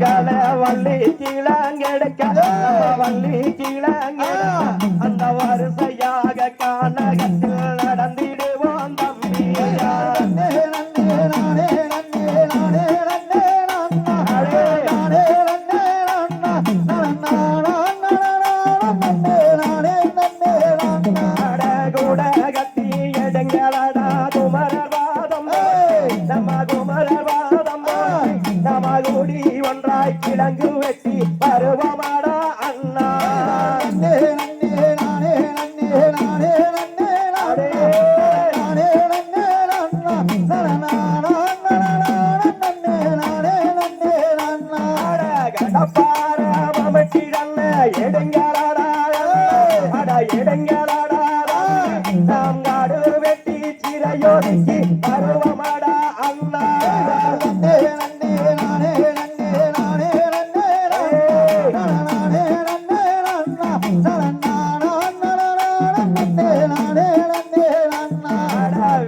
அண்ணர்களே வள்ளி கீழங்கெடுக்க வள்ளி கீழங்கெடுக்க. அந்த வரிசையாக கானகத்தில் நடந்திடுவோம் தம்பி. குமரவாதம் நம்ம குமரவாதம்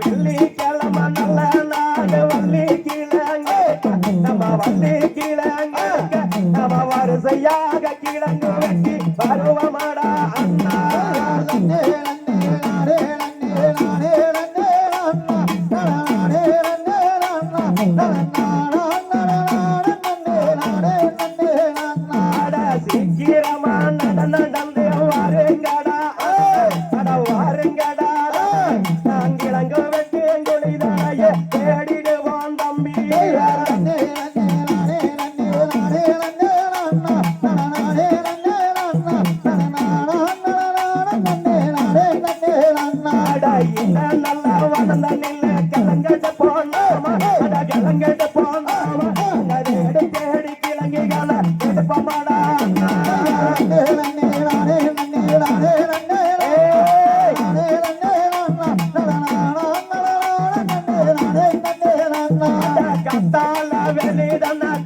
வெள்ளிக்கிழமை நல்ல வரிசையாக கிழங்கு வெட்டி பருவமாடா. அண்ணா சீக்கிரமா நட நடந்து வாருங்கடா அட வாருங்கடா.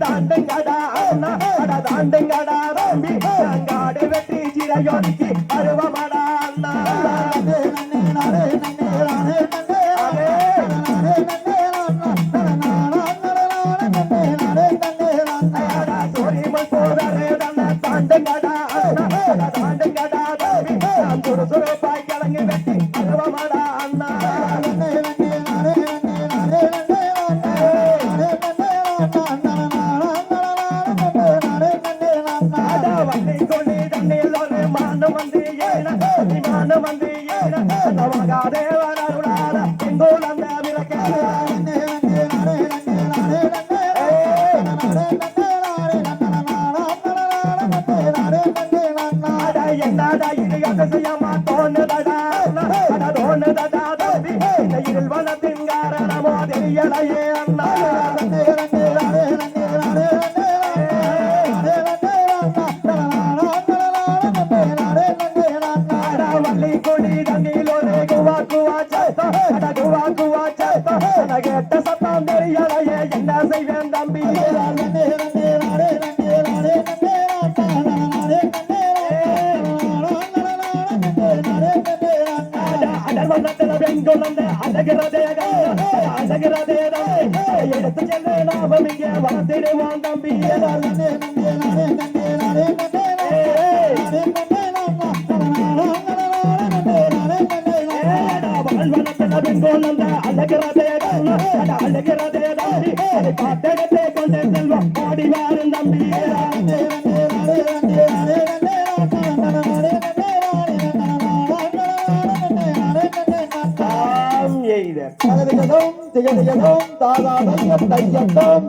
தாண்டுங்கடா தாண்டுங்கடா தம்பி காடு வெட்டி சிறையொடுக்கி அருவா அட கொடி தண்ணில் ஒரு குவா குவா சேத்தா அட குவா குவா சேத்தா அட கேட்ட சத்தம் தெரியலையே என்ன செய்வேன் தம்பி அடர்வண்ணத்தில் வெங்குழந்த அழகிறதே அழகிறதே எடுத்து சென்று நாமம் இங்கே வளர்த்திடுவான் தம்பி வாழ்வனத்தில் வெங்குழந்த அழகிறதே அழகிறதே பாட்டெடுத்தே கொண்டு செல்வம் ஆடி வாரும் தம்பி தாம் திகதிகதோம் தாதாதம் தையத்தோம்